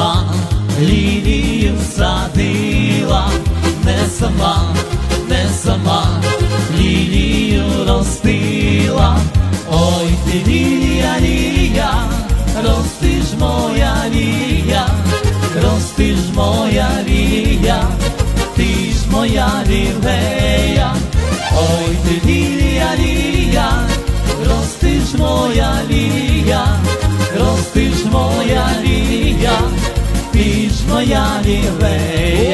сама лінію садила, не сама, не сама лінію ростила, ой ти лілія, лілія, рости ж моя лілія, рости ж моя лілія, ти ж моя лілея. Ж моя лілея.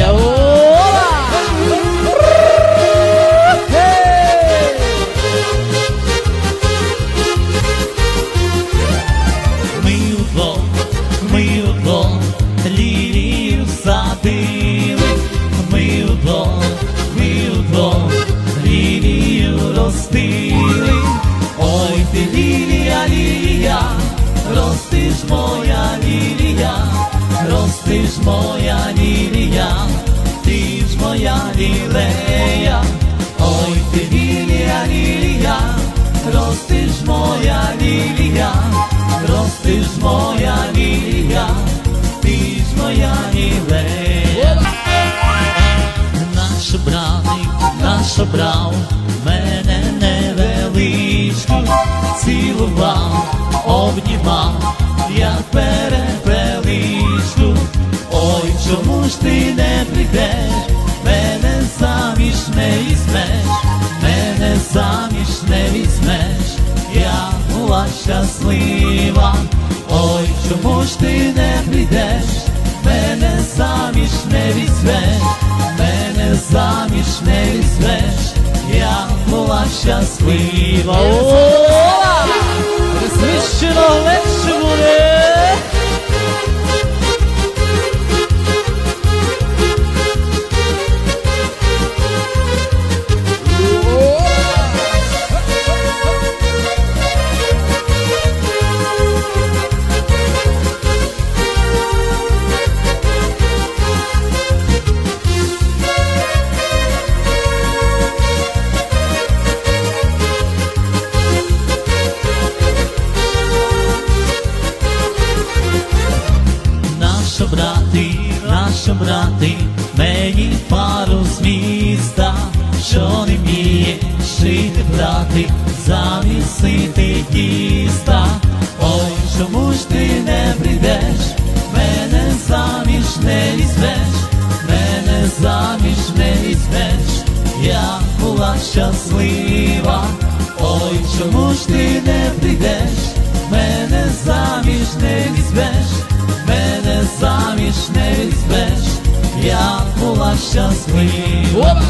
Рости ж моя лілія, ти ж моя лілея. Ой ти лілія, лілія, рости ж моя лілія, рости ж моя лілія, ти ж моя лілея. Наш братик, наш брав, мене невеличку, цілував, обнімав, прийдеш, мене заміж не візьмеш, мене заміж не візьмеш, я була щаслива. Ой, чому ж ти не прийдеш, мене заміж не візьмеш, мене заміж не візьмеш, я була щаслива. О, Свищено легше наші брати, мені пару з міста, що не вміє шити брати, замісити тіста. Ой, чому ж ти не прийдеш, мене заміж не візьмеш, мене заміж не візьмеш, я була щаслива. Ой, чому ж ти не прийдеш, мене заміж не візьмеш, мене заміж не візьмеш, я була щаслива.